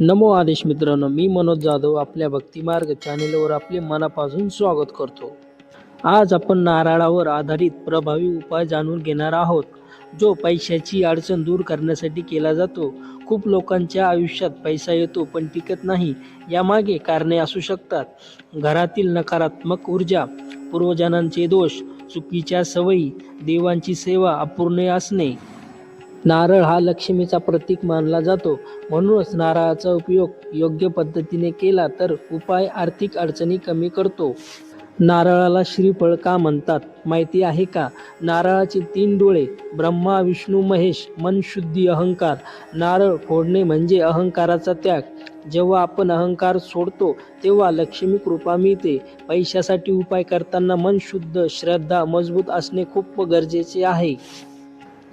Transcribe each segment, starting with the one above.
नमो आदेश मित्रांनो मी मनोज जाधव आपल्या भक्तिमार्ग चॅनेलवर आपले मनापासून स्वागत करतो. आज आपण नारळावर आधारित प्रभावी उपाय जाणून घेणार आहोत जो पैशाची अडचण दूर करण्यासाठी केला जातो. खूप लोकांच्या आयुष्यात पैसा येतो पण टिकत नाही यामागे कारणे असू शकतात. घरातील नकारात्मक ऊर्जा पूर्वजनांचे दोष चुकीच्या सवयी देवांची सेवा अपूर्ण असणे नारळ हा लक्ष्मीचा प्रतीक मानला जातो. म्हणूनच नारळाचा उपयोग योग्य पद्धतीने केला तर उपाय आर्थिक अडचणी कमी करतो. नारळाला श्रीफळ का म्हणतात? माहिती आहे का? नारळाचे तीन डोळे ब्रह्मा विष्णू महेश मन शुद्धी अहंकार. नारळ फोडणे म्हणजे अहंकाराचा त्याग. जेव्हा आपण अहंकार सोडतो तेव्हा लक्ष्मी कृपा मिळते. पैशासाठी उपाय करताना मन शुद्ध श्रद्धा मजबूत असणे खूप गरजेचे आहे.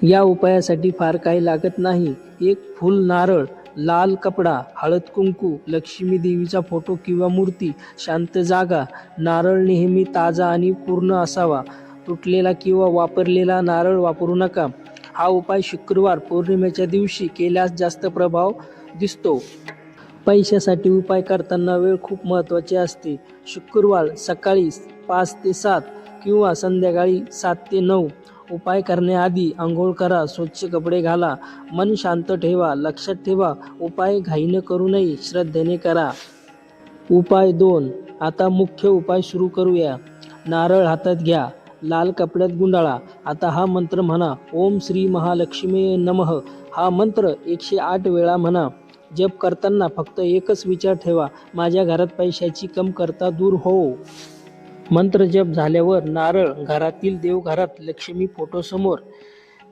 या उपायासाठी फार काही लागत नाही. एक फुल नारळ लाल कपडा हळद कुंकू लक्ष्मी देवीचा फोटो किंवा मूर्ती शांत जागा. नारळ नेहमी ताजा आणि पूर्ण असावा. तुटलेला किंवा वापरलेला नारळ वापरू नका. हा उपाय शुक्रवार पौर्णिमेच्या दिवशी केल्यास जास्त प्रभाव दिसतो. पैशासाठी उपाय करताना वेळ खूप महत्त्वाची असते. शुक्रवार सकाळी पाच ते सात किंवा संध्याकाळी सात ते नऊ. उपाय करण्याआधी आंघोळ करा स्वच्छ कपडे घाला मन शांत ठेवा लक्षात ठेवा उपाय घाईनं करू नये श्रद्धेने करा. उपाय दोन आता मुख्य उपाय सुरू करूया. नारळ हातात घ्या लाल कपड्यात गुंडाळा. आता हा मंत्र म्हणा ओम श्री महालक्ष्मी नमः. हा मंत्र एकशे आठ वेळा म्हणा. जप करताना फक्त एकच विचार ठेवा माझ्या घरात पैशाची कमतरता दूर हो. मंत्र जप झाल्यावर नारळ घरातील देवघरात लक्ष्मी फोटोसमोर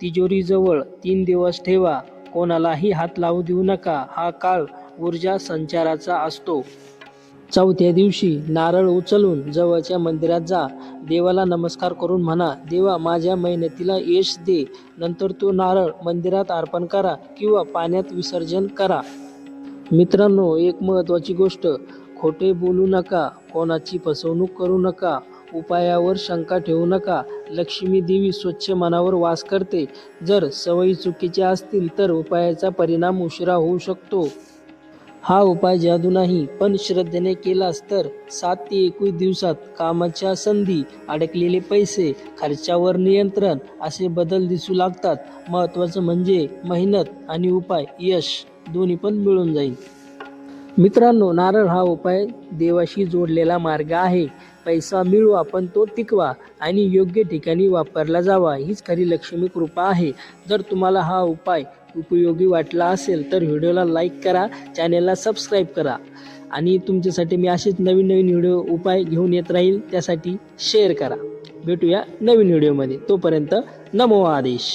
तिजोरीजवळ तीन दिवस ठेवा. कोणालाही हात लावू देऊ नका. हा काळ ऊर्जा संचाराचा असतो. चौथ्या दिवशी नारळ उचलून जवळच्या मंदिरात जा. देवाला नमस्कार करून म्हणा देवा माझ्या मेहनतीला यश दे. नंतर तो नारळ मंदिरात अर्पण करा किंवा पाण्यात विसर्जन करा. मित्रांनो एक महत्त्वाची गोष्ट खोटे बोलू नका कोणाची फसवणूक करू नका उपायावर शंका ठेवू नका. लक्ष्मी देवी स्वच्छ मनावर वास करते. जर सवयी चुकीच्या असतील तर उपायाचा परिणाम उशिरा होऊ शकतो. हा उपाय जादू नाही पण श्रद्धेने केलास तर. सात ते एकवीस दिवसात कामाच्या संधी अडकलेले पैसे खर्चावर नियंत्रण असे बदल दिसू लागतात. महत्त्वाचं म्हणजे मेहनत आणि उपाय यश दोन्ही पण मिळून जाईल. मित्रांनो नारळ हा उपाय देवाशी जोडलेला मार्ग आहे. पैसा मिळवा पण तो टिकवा आणि योग्य ठिकाणी वापरला जावा हीच खरी लक्ष्मी कृपा आहे. जर तुम्हाला हा उपाय उपयोगी वाटला असेल तर व्हिडिओला लाईक करा चॅनेलला सबस्क्राईब करा आणि तुमच्यासाठी मी असेच नवीन नवीन व्हिडिओ उपाय घेऊन येत राहील त्यासाठी शेअर करा. भेटूया नवीन व्हिडिओमध्ये. तोपर्यंत नमो आदेश.